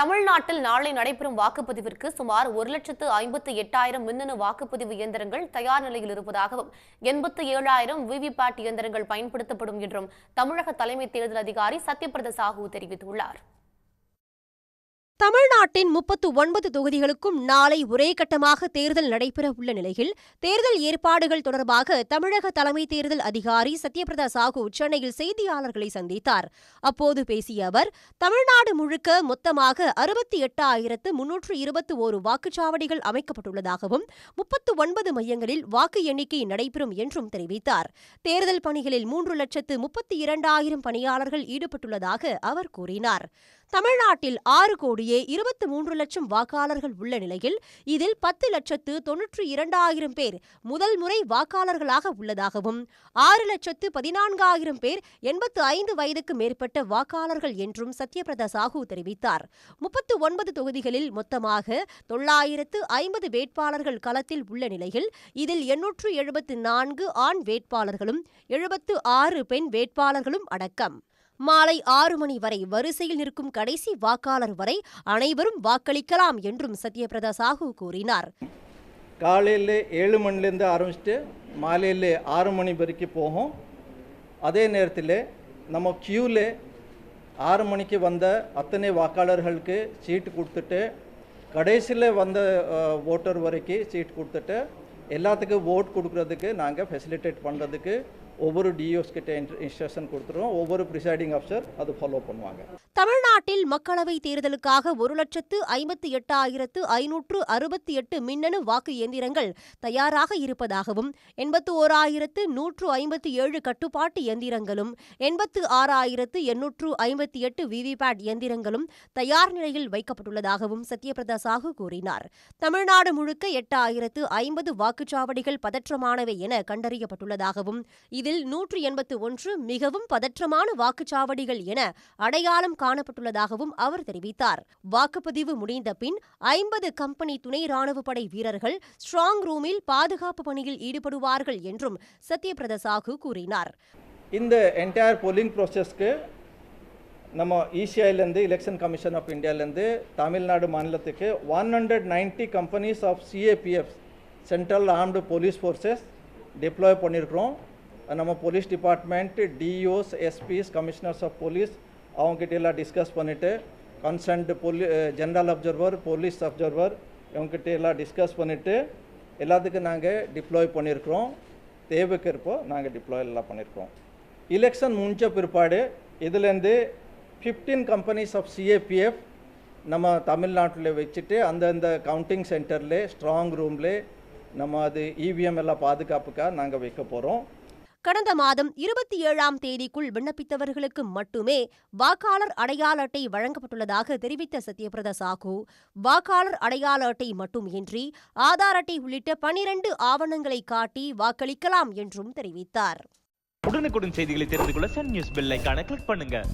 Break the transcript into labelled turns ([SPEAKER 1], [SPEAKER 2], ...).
[SPEAKER 1] தமிழ்நாட்டில் நாளை நடைபெறும் வாக்குப்பதிவிற்கு சுமார் ஒரு லட்சத்து ஐம்பத்து எட்டாயிரம் மின்னணு வாக்குப்பதிவு இயந்திரங்கள் தயார் நிலையில் இருப்பதாகவும் எண்பத்து ஏழாயிரம் விவிபேட் இயந்திரங்கள் பயன்படுத்தப்படும் என்றும் தமிழக தலைமை தேர்தல் அதிகாரி சத்யபிரத சாஹூ தெரிவித்துள்ளார்.
[SPEAKER 2] தமிழ்நாட்டின் முப்பத்து ஒன்பது தொகுதிகளுக்கும் நாளை ஒரே கட்டமாக தேர்தல் நடைபெற உள்ள நிலையில் தேர்தல் ஏற்பாடுகள் தொடர்பாக தமிழக தலைமை தேர்தல் அதிகாரி சத்யபிரதா சாஹூ சென்னையில் செய்தியாளர்களை சந்தித்தார். அப்போது பேசிய அவர் தமிழ்நாடு முழுக்க மொத்தமாக அறுபத்தி எட்டாயிரத்து முன்னூற்று இருபத்தி ஓரு வாக்குச்சாவடிகள் அமைக்கப்பட்டுள்ளதாகவும் முப்பத்து ஒன்பது மையங்களில் வாக்கு எண்ணிக்கை நடைபெறும் என்றும் தெரிவித்தார். தேர்தல் பணிகளில் மூன்று லட்சத்து முப்பத்தி இரண்டாயிரம் பணியாளர்கள் ஈடுபட்டுள்ளதாக அவர் கூறினார். தமிழ்நாட்டில் ஆறு கோடியே இருபத்தி மூன்று லட்சம் வாக்காளர்கள் உள்ள நிலையில் இதில் பத்து லட்சத்து தொன்னூற்றி இரண்டாயிரம் பேர் முதல் முறை வாக்காளர்களாக உள்ளதாகவும் ஆறு லட்சத்து பதினான்காயிரம் பேர் எண்பத்து ஐந்து வயதுக்கு மேற்பட்ட வாக்காளர்கள் என்றும் சத்யபிரதா சாஹூ தெரிவித்தார். முப்பத்து ஒன்பது தொகுதிகளில் மொத்தமாக தொள்ளாயிரத்து ஐம்பது வேட்பாளர்கள் களத்தில் உள்ள நிலையில் இதில் எண்ணூற்று எழுபத்து நான்கு ஆண் வேட்பாளர்களும் எழுபத்து ஆறு பெண் வேட்பாளர்களும் அடக்கம். மாலை ஆறு மணி வரை வரிசையில் நிற்கும் கடைசி வாக்காளர் வரை அனைவரும் வாக்களிக்கலாம் என்றும் சத்யபிரதா சாஹூ கூறினார்.
[SPEAKER 3] காலையில் ஏழு மணிலேருந்து ஆரம்பிச்சுட்டு மாலையில் ஆறு மணி வரைக்கும் போகும். அதே நேரத்தில் நம்ம க்யூவில் ஆறு மணிக்கு வந்த அத்தனை வாக்காளர்களுக்கு சீட்டு கொடுத்துட்டு கடைசியில் வந்த ஓட்டர் வரைக்கும் சீட் கொடுத்துட்டு எல்லாத்துக்கும் ஓட் கொடுக்குறதுக்கு நாங்கள் ஃபெசிலிட்டேட் பண்ணுறதுக்கு ஒவ்வொரு டிஓஸ் கிட்ட இன்ஸ்ட்ரக்ஷன் கொடுத்துருவோம். ஒவ்வொரு ப்ரிசைடிங் ஆஃபீஸர் அது ஃபாலோ பண்ணுவாங்க.
[SPEAKER 2] தமிழ்நாட்டில் மக்களவை தேர்தலுக்காக ஒரு லட்சத்து ஐம்பத்தி எட்டாயிரத்து ஐநூற்று அறுபத்தி எட்டு மின்னணு வாக்கு இயந்திரங்கள் தயாராக இருப்பதாகவும் எண்பத்து ஓராயிரத்து நூற்று ஐம்பத்தி ஏழு கட்டுப்பாட்டு இயந்திரங்களும் எண்பத்து ஆறாயிரத்து எண்ணூற்று ஐம்பத்தி எட்டு விவிபேட் இயந்திரங்களும் தயார் நிலையில் வைக்கப்பட்டுள்ளதாகவும் சத்யபிரதா சாஹூ கூறினார். தமிழ்நாடு முழுக்க எட்டாயிரத்து ஐம்பது வாக்குச்சாவடிகள் பதற்றமானவை என கண்டறியப்பட்டுள்ளதாகவும் இதில் நூற்று எண்பத்து ஒன்று மிகவும் பதற்றமான வாக்குச்சாவடிகள் என அடையாளம் காணப்பட்டுள்ளதாகவும் அவர் தெரிவித்தார். வாக்குப்பதிவு முடிந்த பின் ஐம்பது கம்பெனி துணை ராணுவ படை வீரர்கள் ஸ்ட்ராங் ரூமில் பாதுகாப்பு பணியில் ஈடுபடுவார்கள் என்றும் சத்யபிரத சாகு கூறினார்.
[SPEAKER 3] இந்த என்டையர் போலிங் ப்ராசஸ்க்கு நம்ம இசிஐலேருந்து எலெக்ஷன் கமிஷன் ஆஃப் இந்தியாவிலேருந்து தமிழ்நாடு மாநிலத்துக்கு one hundred ninety companies of CAPF central armed police forces deploy பண்ணியிருக்கிறோம் நம்ம police department DOs SPs commissioners of police அவங்ககிட்ட எல்லாம் டிஸ்கஸ் பண்ணிவிட்டு concerned police general observer police observer இவங்ககிட்ட எல்லாம் டிஸ்கஸ் பண்ணிவிட்டு எல்லாத்துக்கும் நாங்கள் டிப்ளாய் பண்ணியிருக்கிறோம் தேவைக்கு இருப்போ நாங்கள் டிப்ளாய் எல்லாம் பண்ணியிருக்கோம் எலெக்ஷன் முடிஞ்ச பிற்பாடு இதுலேருந்து ஃபிஃப்டீன் கம்பெனிஸ் ஆஃப் சிஏபிஎஃப் நம்ம தமிழ்நாட்டில் வச்சுட்டு அந்தந்த கவுண்டிங் சென்டரில் ஸ்ட்ராங் ரூமில் நம்ம அது இவிஎம் எல்லாம் பாதுகாப்புக்காக நாங்கள் வைக்க போகிறோம்
[SPEAKER 2] கடந்த மாதம் இருபத்தி ஏழாம் தேதிக்குள் விண்ணப்பித்தவர்களுக்கு மட்டுமே வாக்காளர் அடையாள அட்டை வழங்கப்பட்டுள்ளதாக தெரிவித்த சத்யபிரத சாகு வாக்காளர் அடையாள அட்டை மட்டுமின்றி ஆதார் அட்டை உள்ளிட்ட பனிரண்டு ஆவணங்களை காட்டி வாக்களிக்கலாம் என்றும் தெரிவித்தார்.
[SPEAKER 4] உடனுக்குடன் செய்திகளை தெரிந்து கொள்ள சன் நியூஸ் பெல் கிளிக் பண்ணுங்க.